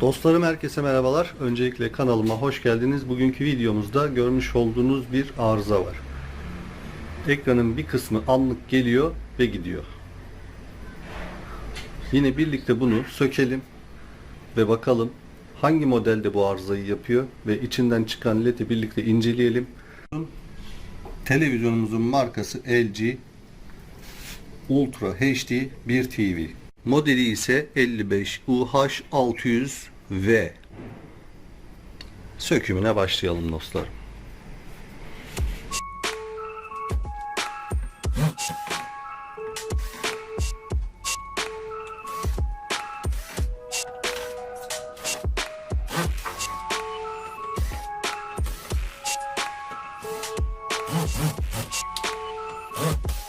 Dostlarım herkese merhabalar. Öncelikle kanalıma hoş geldiniz. Bugünkü videomuzda görmüş olduğunuz bir arıza var. Ekranın bir kısmı anlık geliyor ve gidiyor. Yine birlikte bunu sökelim ve bakalım hangi modelde bu arızayı yapıyor ve içinden çıkan LED'i birlikte inceleyelim. Televizyonumuzun markası LG Ultra HD 1 TV. Modeli ise 55 UH600V. Sökümüne başlayalım dostlar. Huh?